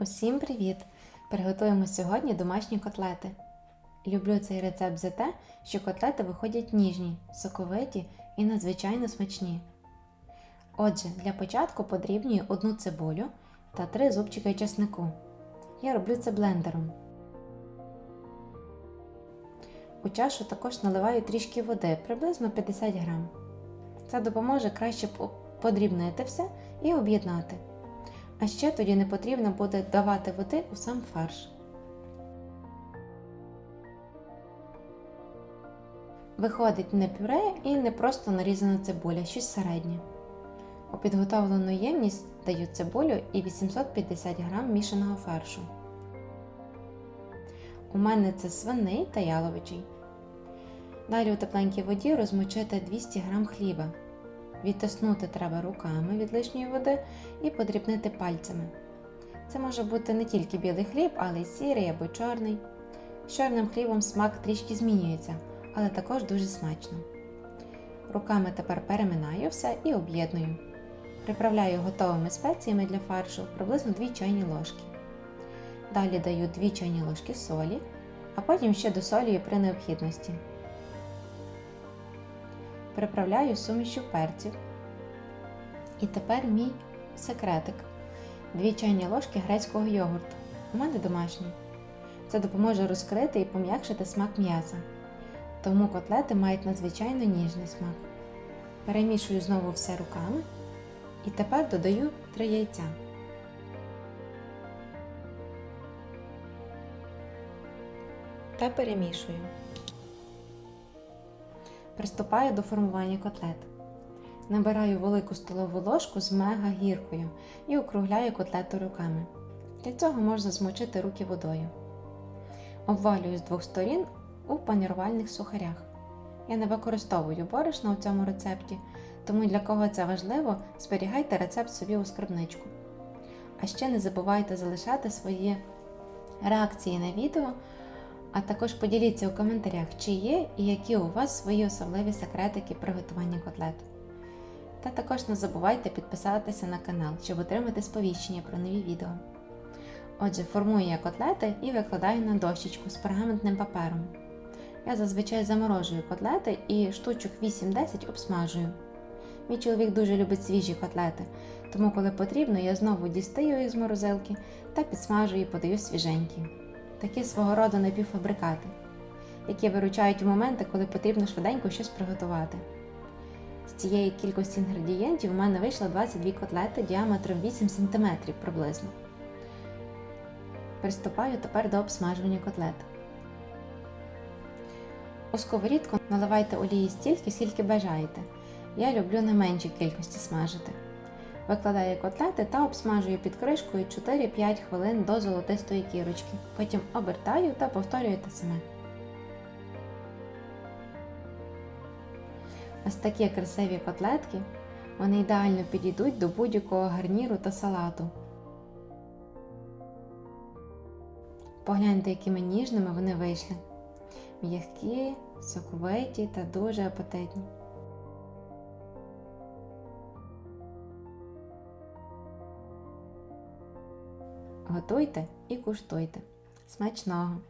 Усім привіт! Приготуємо сьогодні домашні котлети. Люблю цей рецепт за те, що котлети виходять ніжні, соковиті і надзвичайно смачні. Отже, для початку потрібні одну цибулю та три зубчики чеснику. Я роблю це блендером. У чашу також наливаю трішки води, приблизно 50 грам. Це допоможе краще подрібнити все і об'єднати. А ще тоді не потрібно буде давати води у сам фарш. Виходить не пюре і не просто нарізана цибуля, щось середнє. У підготовлену ємність даю цибулю і 850 г мішаного фаршу. У мене це свиний та яловичий. Далі у тепленькій воді розмочити 200 г хліба. Відтиснути треба руками від лишньої води і подрібнити пальцями. Це може бути не тільки білий хліб, але й сірий або чорний. З чорним хлібом смак трішки змінюється, але також дуже смачно. Руками тепер переминаю все і об'єдную. Приправляю готовими спеціями для фаршу приблизно 2 чайні ложки. Далі даю 2 чайні ложки солі, а потім ще досолюю при необхідності. Приправляю сумішю перців. І тепер мій секретик. 2 чайні ложки грецького йогурту. У мене домашній. Це допоможе розкрити і пом'якшити смак м'яса. Тому котлети мають надзвичайно ніжний смак. Перемішую знову все руками. І тепер додаю 3 яйця. Та перемішую. Приступаю до формування котлет. Набираю велику столову ложку з мега гіркою і округляю котлету руками. Для цього можна змочити руки водою. Обвалюю з двох сторін у панірувальних сухарях. Я не використовую борошна у цьому рецепті, тому для кого це важливо, зберігайте рецепт собі у скарбничку. А ще не забувайте залишати свої реакції на відео, а також поділіться у коментарях, чи є і які у вас свої особливі секретики приготування котлет. Та також не забувайте підписатися на канал, щоб отримати сповіщення про нові відео. Отже, формую я котлети і викладаю на дощечку з пергаментним папером. Я зазвичай заморожую котлети і штучок 8-10 обсмажую. Мій чоловік дуже любить свіжі котлети, тому, коли потрібно, я знову дістаю їх з морозилки та підсмажую і подаю свіженькі. Такі свого роду напівфабрикати, які виручають у моменти, коли потрібно швиденько щось приготувати. З цієї кількості інгредієнтів у мене вийшло 22 котлети діаметром 8 см приблизно. Приступаю тепер до обсмажування котлет. У сковорідку наливайте олії стільки, скільки бажаєте. Я люблю на меншій кількості смажити. Викладаю котлети та обсмажую під кришкою 4-5 хвилин до золотистої кірочки. Потім обертаю та повторюю те саме. Ось такі красиві котлетки. Вони ідеально підійдуть до будь-якого гарніру та салату. Погляньте, якими ніжними вони вийшли. М'які, соковиті та дуже апетитні. Готуйте і куштуйте. Смачного!